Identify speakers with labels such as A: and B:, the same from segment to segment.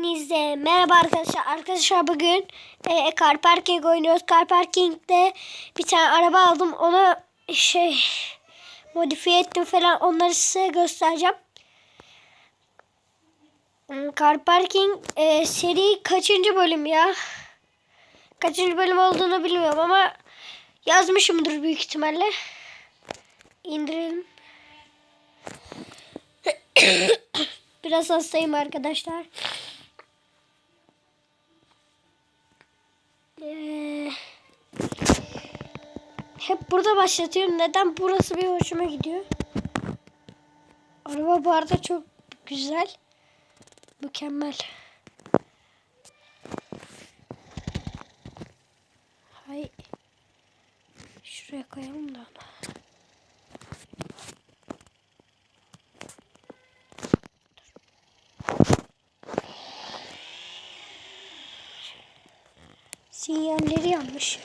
A: Hepinize merhaba arkadaşlar. Arkadaşlar bugün e, Car Parking oynuyoruz. Car Parking'de bir tane araba aldım. Onu şey modifiye ettim falan. Onları size göstereceğim. Hmm, Car Parking e, seri kaçıncı bölüm ya? Kaçıncı bölüm olduğunu bilmiyorum ama yazmışımdır büyük ihtimalle. İndirelim. Biraz hastayım arkadaşlar. Ee, hep burada başlatıyorum. Neden? Burası bir hoşuma gidiyor. Araba bu arada çok güzel. Mükemmel. Hay. Şuraya koyalım da onu. Sinyalleri yanlış.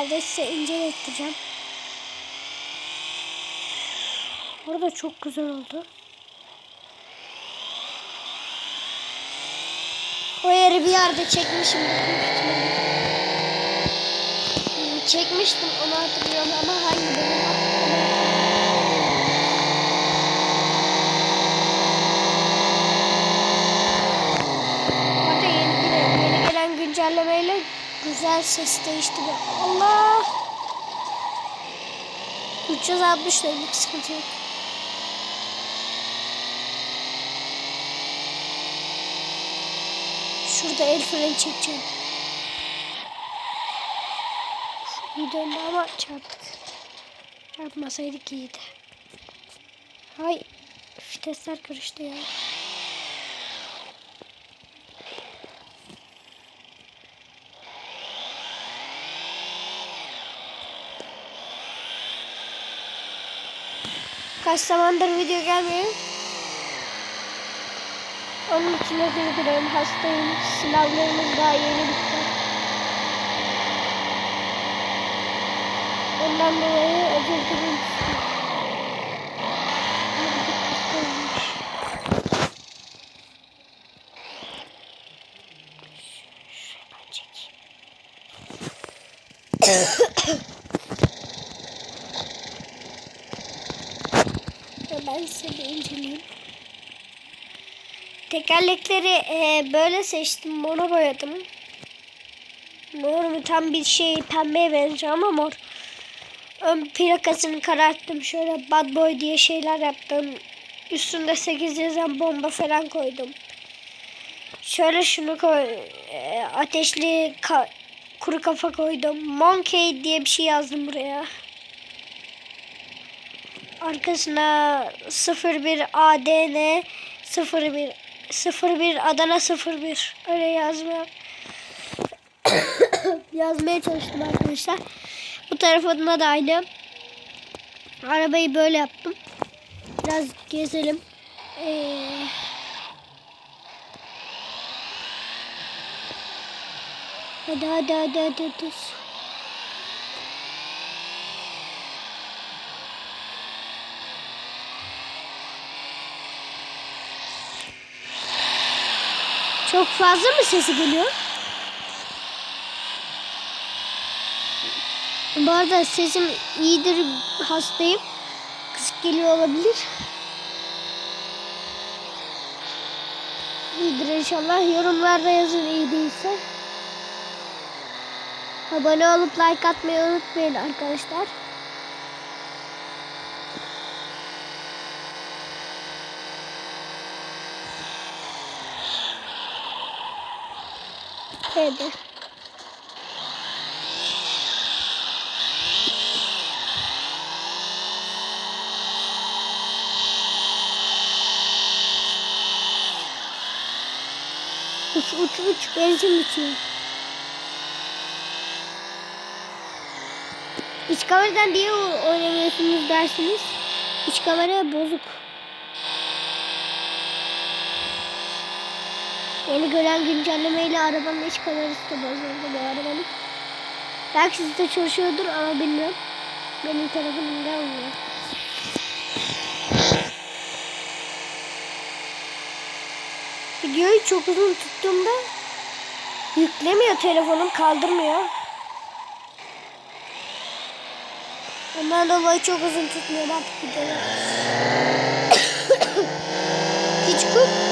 A: Yerde size incelettireceğim. Burada çok güzel oldu. O yeri bir yerde çekmişim. Çekmiştim onu hatırlıyorum ama hangi bölüm güncellemeyle güzel ses değiştiriyor. Allah! 360 dönük sıkıntı yok. Şurada el freni çekeceğim. İyi döndü ama çarptık. Çarpmasaydık iyiydi. Hay. Vitesler karıştı ya. Kaç zamandır video gelmiyor. Onun için özür dilerim. Hastayım. Sınavlarımız daha yeni bitti. Ondan dolayı özür dilerim. Şuradan çekeyim. Ben size bir inceleyeyim. Tekerlekleri e, böyle seçtim. Mora boyadım. Mor mu tam bir şey pembeye benziyor ama mor. Ön plakasını kararttım. Şöyle bad boy diye şeyler yaptım. Üstünde 8 yazan bomba falan koydum. Şöyle şunu koy. e, ateşli ka- kuru kafa koydum. Monkey diye bir şey yazdım buraya. Arkasına 01 ADN 01 01 Adana 01 öyle yazma yazmaya çalıştım arkadaşlar. Bu tarafına da aynı. Arabayı böyle yaptım. Biraz gezelim. Ee, hadi hadi hadi hadi. hadi. Çok fazla mı sesi geliyor? Bu arada sesim iyidir, hastayım. Kısık geliyor olabilir. İyidir inşallah. Yorumlarda yazın iyi değilse. Abone olup like atmayı unutmayın arkadaşlar. Hadi. Uç uç uç benzin bitiyor. İç kameradan diye oynamıyorsunuz dersiniz. İç kamera bozuk. Yeni gelen güncellemeyle arabanın iç kamerası da bozuldu bu arabanın. Belki sizde çalışıyordur ama bilmiyorum. Benim telefonumda olmuyor. Videoyu çok uzun tuttuğumda yüklemiyor telefonum kaldırmıyor. Ondan dolayı çok uzun tutmuyorum artık videoyu. Tane oyun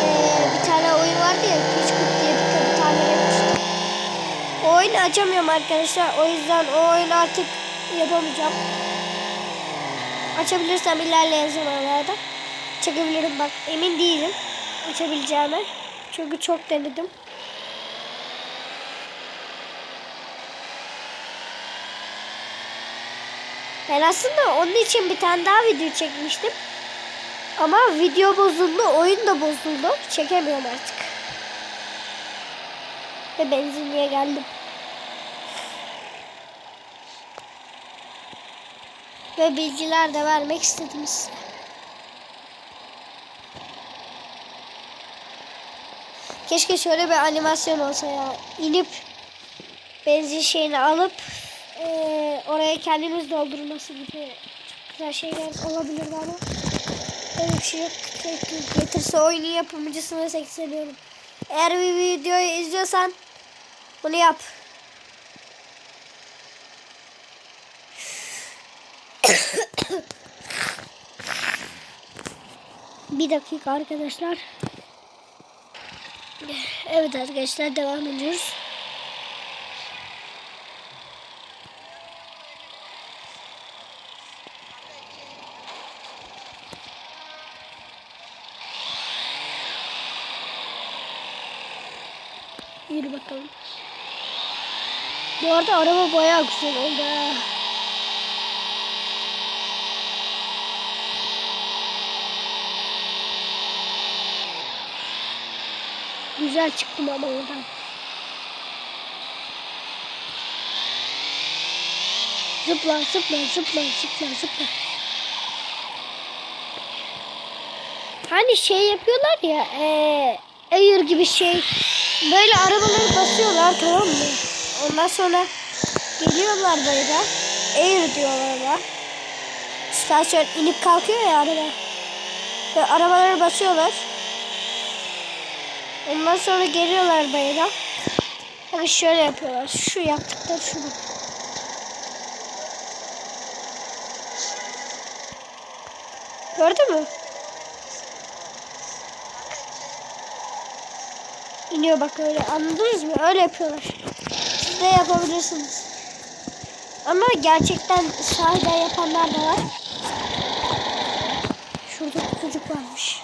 A: vardı ya Pitchcook diye bir, tane yapmıştım. O oyunu açamıyorum arkadaşlar. O yüzden o oyunu artık yapamayacağım. Açabilirsem ilerleyen zamanlarda çekebilirim. Bak emin değilim açabileceğime. Çünkü çok denedim. Ben aslında onun için bir tane daha video çekmiştim. Ama video bozuldu, oyun da bozuldu. Çekemiyorum artık. Ve benzinliğe geldim. Ve bilgiler de vermek istedim size. Keşke şöyle bir animasyon olsa ya. İnip benzin şeyini alıp eee, oraya kendimiz doldurması gibi güzel şeyler olabilirdi ama öyle bir şey yok. Getirse oyunu yapımcısına sesleniyorum. Eğer bir videoyu izliyorsan bunu yap. bir dakika arkadaşlar. Evet arkadaşlar devam ediyoruz. Yürü bakalım. Bu arada araba bayağı güzel oldu. Güzel çıktım ama oradan. Zıpla zıpla zıpla zıpla zıpla. Hani şey yapıyorlar ya eee Air gibi şey böyle arabaları basıyorlar tamam mı? Ondan sonra geliyorlar böyle Air diyorlar ona. İstasyon inip kalkıyor ya araba. Ve arabaları basıyorlar. Ondan sonra geliyorlar bayıra. Bakın şöyle yapıyorlar. Şu yaptıkları şunu. Gördün mü? İniyor bak öyle. Anladınız mı? Öyle yapıyorlar. Siz de yapabilirsiniz. Ama gerçekten sahiden yapanlar da var. Şurada kutucuk varmış.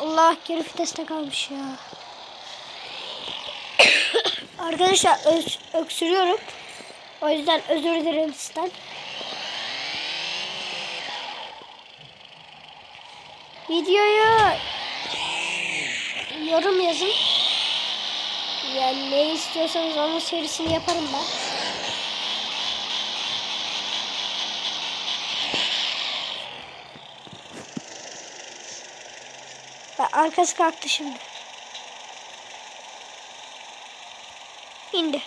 A: Allah geri viteste kalmış ya. Arkadaşlar öksürüyorum. O yüzden özür dilerim sizden. Videoyu yorum yazın. Yani ne istiyorsanız onun serisini yaparım ben. Bak, arkası kalktı şimdi. İndi.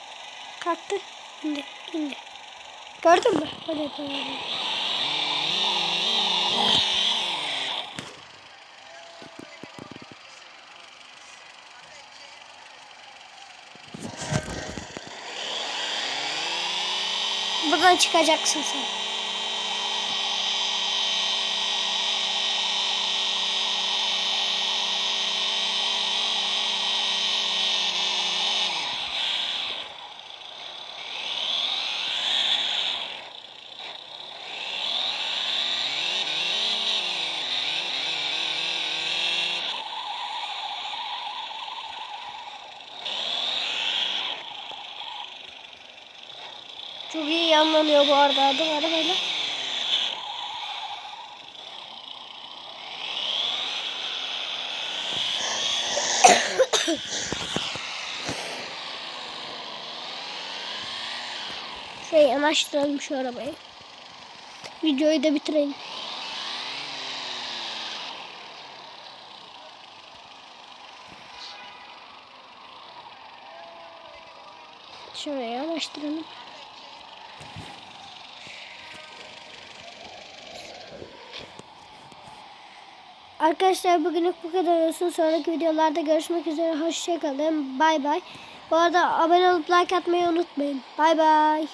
A: Kalktı. İndi. İndi. Gördün mü? Böyle yapıyorum. Buradan çıkacaksın sen. Çok iyi yanlanıyor bu arada adım arabayla. Şey yanaştıralım şu arabayı. Videoyu da bitirelim. Şöyle yanaştıralım. Arkadaşlar bugünlük bu kadar olsun. Sonraki videolarda görüşmek üzere. Hoşçakalın. Bay bay. Bu arada abone olup like atmayı unutmayın. Bay bay.